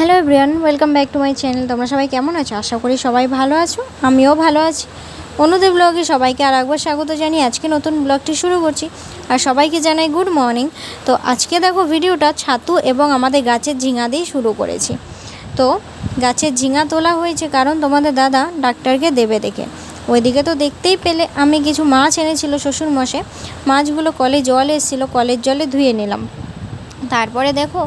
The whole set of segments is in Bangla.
Hello everyone, welcome back to my channel. তোমরা সবাই কেমন আছো? আশা করি সবাই ভালো আছো, আমিও ভালো আছি। অন্যদের ব্লগে সবাইকে আর একবার স্বাগত জানিয়ে আজকে নতুন ব্লগটি শুরু করছি। আর সবাইকে জানাই গুড মর্নিং তো আজকে দেখো ভিডিওটা ছাতু এবং আমাদের গাছের ঝিঙা দিয়ে শুরু করেছি। তো গাছের ঝিঙা তোলা হয়েছে কারণ তোমাদের দাদা ডাক্তারকে দেবে দেখে। ওইদিকে তো দেখতেই পেলে, আমি কিছু মাছ এনেছিল শ্বশুর মশে মাছগুলো কলে জল এসেছিল, কলের জলে ধুয়ে নিলাম। তারপরে দেখো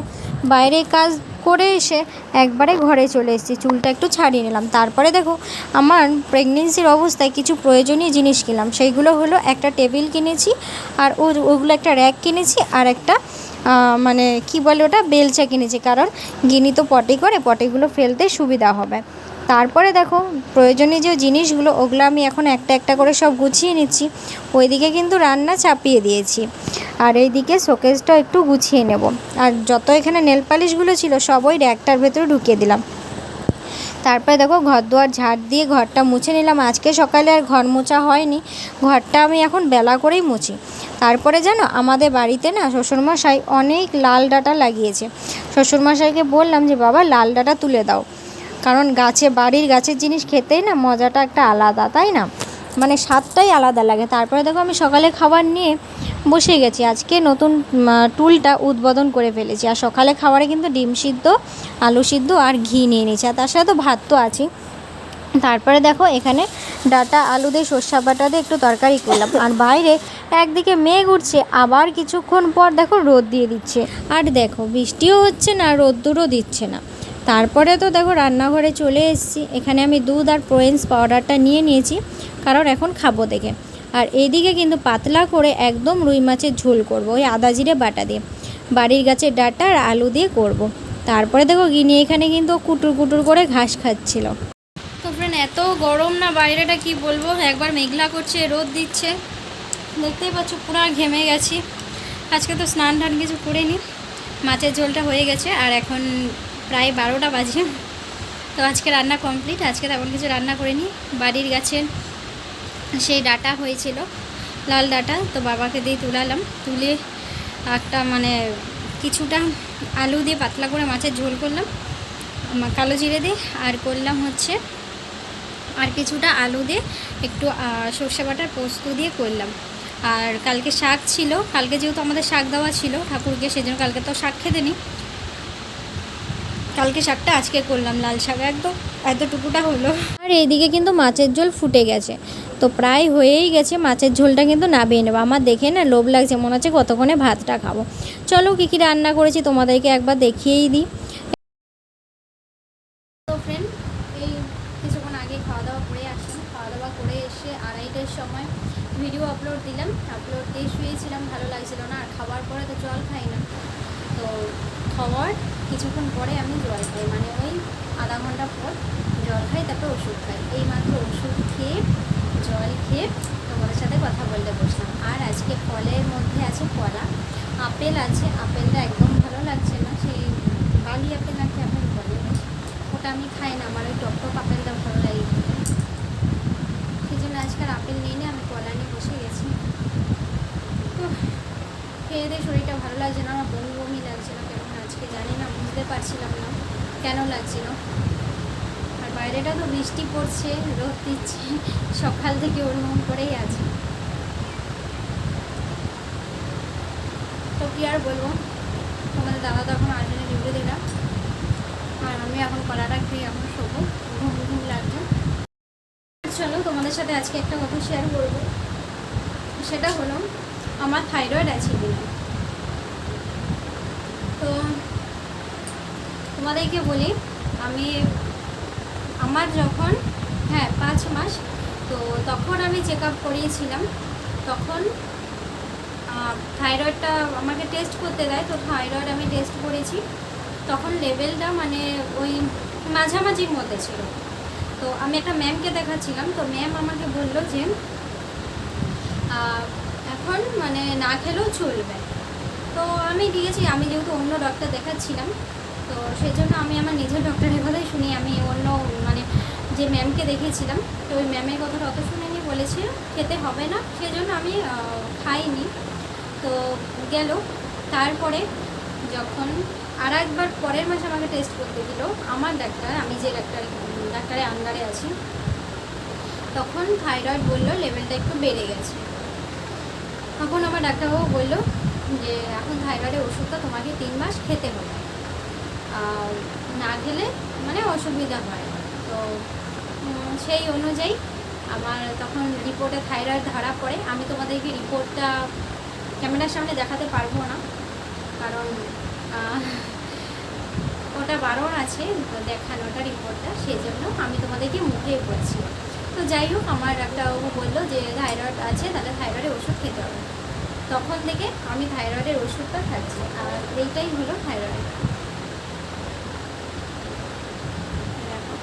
বাইরে কাজ করে এসে একবারে ঘরে চলে এসেছি। চুলটা একটু ছাড়িয়ে নিলাম। তারপরে দেখো, আমার প্রেগনেন্সির অবস্থায় কিছু প্রয়োজনীয় জিনিস কিনলাম। সেইগুলো হলো একটা টেবিল কিনেছি, আর ওগুলো একটা র্যাক কিনেছি, আর একটা মানে কি বলে ওটা, বেলচা কিনেছি। কারণ গিনি তো পটে করে, পটেগুলো ফেলতে সুবিধা হবে। তারপরে দেখো, প্রয়োজনীয় যে জিনিসগুলো, ওগুলো আমি এখন একটা একটা করে সব গুছিয়ে নিচ্ছি। ওইদিকে কিন্তু রান্না চাপিয়ে দিয়েছি। আর এইদিকে শোকেসটা একটু গুছিয়ে নেব। আর যত এখানে নেল পালিশগুলো ছিল, সব ওই র্যাকটার ভেতরে ঢুকিয়ে দিলাম। তারপরে দেখো ঘর দুয়ার ঝাড় দিয়ে ঘরটা মুছে নিলাম। আজকে সকালে আর ঘর মোছা হয়নি। ঘরটা আমি এখন বেলা করেই মুছি। তারপরে জানো, আমাদের বাড়িতে না শ্বশুরমশাই অনেক লাল ডাঁটা লাগিয়েছে। শ্বশুরমশাইকে বললাম যে, বাবা, লাল ডাঁটা তুলে দাও। কারণ গাছে, বাড়ির গাছের জিনিস খেতেই না মজাটা একটা আলাদা, তাই না? মানে স্বাদটাই আলাদা লাগে। তারপরে দেখো আমি সকালে খাবার নিয়ে বসে গেছি। আজকে নতুন টুলটা উদ্বোধন করে ফেলেছি। আর সকালে খাবারে কিন্তু ডিম সিদ্ধ, আলু সিদ্ধ আর ঘি নিয়ে নিয়েছি। আর তার সাথে তো ভাত তো আছেই। তারপরে দেখো এখানে ডাটা, আলু দিয়ে সর্ষা বাটা দিয়ে একটু তরকারি করলাম। আর বাইরে একদিকে মেঘ উঠছে, আবার কিছুক্ষণ পর দেখো রোদ দিয়ে দিচ্ছে। আর দেখো বৃষ্টিও হচ্ছে না, রোদ্দুরও দিচ্ছে না। তারপরে তো দেখো রান্নাঘরে চলে এসেছি। এখানে আমি দুধ আর প্রোয়েন্স পাউডারটা নিয়ে নিয়েছি, কারণ এখন খাব দেখে। আর এইদিকে কিন্তু পাতলা করে একদম রুই মাছের ঝোল করব, ওই আদা জিরে বাটা দিয়ে। বাড়ির গাছের ডাটা আর আলু দিয়ে করব। তারপরে দেখো গিনি এখানে কিন্তু কুটুর কুটুর করে ঘাস খাচ্ছিল। তো ফ্রেন্ড এত গরম না, বাইরেটা কি বলব? একবার মেঘলা করছে, রোদ দিচ্ছে। দেখতেই পাচ্ছ, পুরো ঘেমে গেছি। আজকে তো স্নান টান কিছু করিনি। মাছের ঝোলটা হয়ে গেছে, আর এখন প্রায় বারোটা বাজে। তো আজকে রান্না কমপ্লিট আজকে তেমন কিছু রান্না করিনি। বাড়ির গাছের সেই ডাটা হয়েছিল, লাল ডাটা। তো বাবাকে দিয়ে তুলালাম, তুলে একটা মানে কিছুটা আলু দিয়ে পাতলা করে মাছের ঝোল করলাম কালো জিরে দিয়ে। আর করলাম হচ্ছে আর কিছুটা আলু দিয়ে একটু সর্ষে বাটার পোস্ত দিয়ে করলাম। আর কালকে শাক ছিল, কালকে যেহেতু আমাদের শাক দেওয়া ছিল, ঠাকুরকে সেজন্য কালকে তো শাক খেতে নি কালকে শাকটা আজকে করলাম, লাল শাক একদম এতটুকুটা হলো। আর এইদিকে কিন্তু মাছের ঝোল ফুটে গেছে। তো প্রায় হয়েই গেছে, মাছের ঝোলটা কিন্তু নামিয়ে নেব। আমার দেখে না লোভ লাগছে, মনে হচ্ছে কতক্ষণে ভাতটা খাব। চলো কী কী রান্না করেছি তোমাদেরকে একবার দেখিয়েই দিই। ভিডিও আপলোড দিলাম। আপলোড দিয়ে শুয়েছিলাম, ভালো লাগছিল না। আর খাওয়ার পরে তো জল খাই না। তো খাওয়ার কিছুক্ষণ পরে আমি জল খাই। মানে ওই আধা ঘণ্টা পর জল খাই, তারপর ওষুধ খাই। এই মাত্র ওষুধ খেয়ে, জল খেয়ে তোমাদের সাথে কথা বলতে বসলাম। আর আজকে ফলের মধ্যে আছে কলা। আপেল আছে। আপেলটা একদম ভালো লাগছে না। সেই বালি আপেল নাকি আপেল বলে ওটা আমি খাই না আমার ওই টক টক আপেলটা ভালো লাগে খেতে। সেই জন্য আজকাল আপেল নিয়ে নিয়ে আমি কলা নিয়ে বসে গেছি তো খেয়ে দিয়ে শরীরটা ভালো লাগছে না আমার বমি বমি লাগছে না কেমন আজকে জানি না বুঝতে পারছিলাম না। কেন লাগছিল? আর বাইরেটা তো বৃষ্টি পড়ছে, রোদ দিচ্ছে, সকাল থেকে ওর ওরকম করেই আছে। তো কি আর বলব? তোমাদের দাদা তো এখন আর্জেন্টে ডিউটি দিলাম আর আমি এখন কলাটা খেয়ে এখন শোবো। ঘুম ঘুম লাগছে। চলো তোমাদের সাথে আজকে একটা কথা শেয়ার করব। সেটা হলো, আমার থাইরয়েড আছে কিনা তো তোমাদেরকে বলি, আমি আমার যখন হ্যাঁ পাঁচ মাস, তো তখন আমি চেক আপ করিয়েছিলাম। তখন থাইরয়েডটা আমাকে টেস্ট করতে দেয়, তো থাইরয়েড আমি টেস্ট করেছি। তখন লেভেলটা মানে ওই মাঝামাঝির মধ্যে ছিল। তো আমি একটা ম্যামকে দেখাচ্ছিলাম, তো ম্যাম আমাকে বলল যে এখন মানে না খেলেও চলবে। তো আমি দিয়েছি, আমি যেহেতু অন্য ডক্টর দেখাচ্ছিলাম তো সেই জন্য আমি আমার নিজের ডক্টরের কথাই শুনি। আমি অন্য মানে যে ম্যামকে দেখিয়েছিলাম, তো ওই ম্যামের কথাটা অত শুনিনি বলেছে খেতে হবে না, সেজন্য আমি খাইনি। তো গেল। তারপরে যখন আর একবার পরের মাসে আমাকে টেস্ট করতে দিল, আমার ডাক্তার, আমি যে ডাক্তার, ডাক্তারের আন্ডারে আছি, তখন থাইরয়েড বলল লেভেলটা একটু বেড়ে গেছে। তখন আমার ডাক্তারবাবু বলল যে, এখন থাইরয়েডের ওষুধটা তোমাকে তিন মাস খেতে হবে। না খেলে মানে অসুবিধা হয়। তো সেই অনুযায়ী আমার তখন রিপোর্টে থাইরয়েড ধরা পড়ে। আমি তোমাদেরকে রিপোর্টটা ক্যামেরার সামনে দেখাতে পারব না। কারণ ওটা বারণ আছে দেখানোটা রিপোর্টটা সেই জন্য আমি তোমাদেরকে মুখে বলছি। তো যাই হোক, আমার ডাক্তারবাবু বলল যে, থাইরয়েড আছে, তাহলে থাইরয়েডের ওষুধ খেতে হবে। তখন থেকে আমি থাইরয়েডের ওষুধটা খাচ্ছি। আর এইটাই হলো থাইরয়েড দেখো।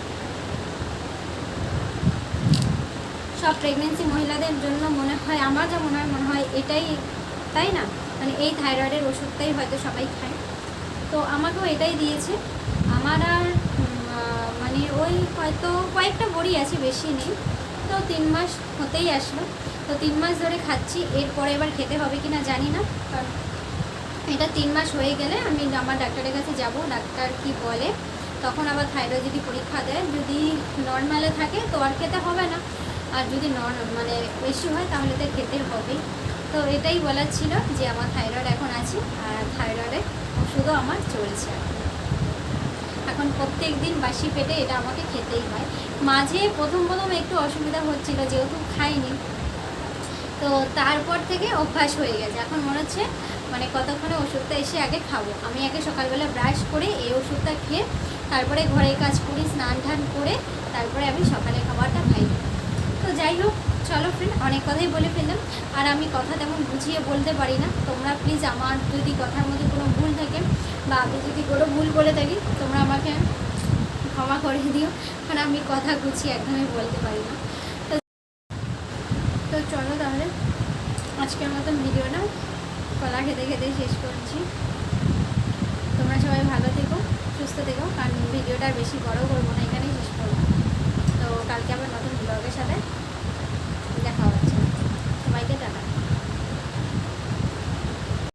সব প্রেগনেন্সি মহিলাদের জন্য মনে হয়, আমার যা মনে হয় মনে হয় এটাই, তাই না? মানে এই থাইরয়েডের ওষুধটাই হয়তো সবাই খায়। তো আমাকেও এটাই দিয়েছে। আমার আর মানে ওই হয়তো কয়েকটা বড়ি আছে, বেশি নেই। তো তিন মাস হতেই আসলো। তো তিন মাস ধরে খাচ্ছি। এরপরে এবার খেতে হবে কি না জানি না। কারণ এটা তিন মাস হয়ে গেলে আমি আমার ডাক্তারের কাছে যাব। ডাক্তার কি বলে? তখন আবার থাইরয়েড যদি পরীক্ষা দেয়। যদি নর্মালে থাকে তো আর খেতে হবে না। আর যদি নর মানে বেশি হয় তাহলে তো খেতে হবে। তো এটাই বলার ছিল যে আমার থাইরয়েড এখন আছে আর থাইরয়েডের ওষুধও আমার চলছে এখন। প্রত্যেক দিন বাসি পেটে এটা আমাকে খেতেই হয়। মাঝে প্রথম প্রথম একটু অসুবিধা হচ্ছিল, যেহেতু খাইনি। তো তারপর থেকে অভ্যাস হয়ে গেছে। এখন মনে হচ্ছে মানে কতক্ষণে ওষুধটা এসে আগে খাব। আমি আগে সকালবেলা ব্রাশ করে এই ওষুধটা খেয়ে তারপরে ঘরের কাজ করি স্নান টান করে তারপরে আমি সকালে খাবারটা খাই। তো যাই হোক, চলো ফ্রেন্ড অনেক কথাই বলে ফেললাম। আর আমি কথা তেমন বুঝিয়ে বলতে পারি না। তোমরা প্লিজ আমার যদি কথার মধ্যে কোনো ভুল থাকে বা আমি যদি কোনো ভুল বলে থাকি, তোমরা আমাকে ক্ষমা করে দিও। কারণ আমি কথা গুছিয়ে একদমই বলতে পারি না। তো চলো তাহলে, আজকের মতন ভিডিওটা কলা খেতে খেতে শেষ করছি। তোমরা সবাই ভালো থেকো, সুস্থ থেকো। কারণ ভিডিওটা বেশি বড় করব না কালকে আবার নতুন ব্লগের সাথে।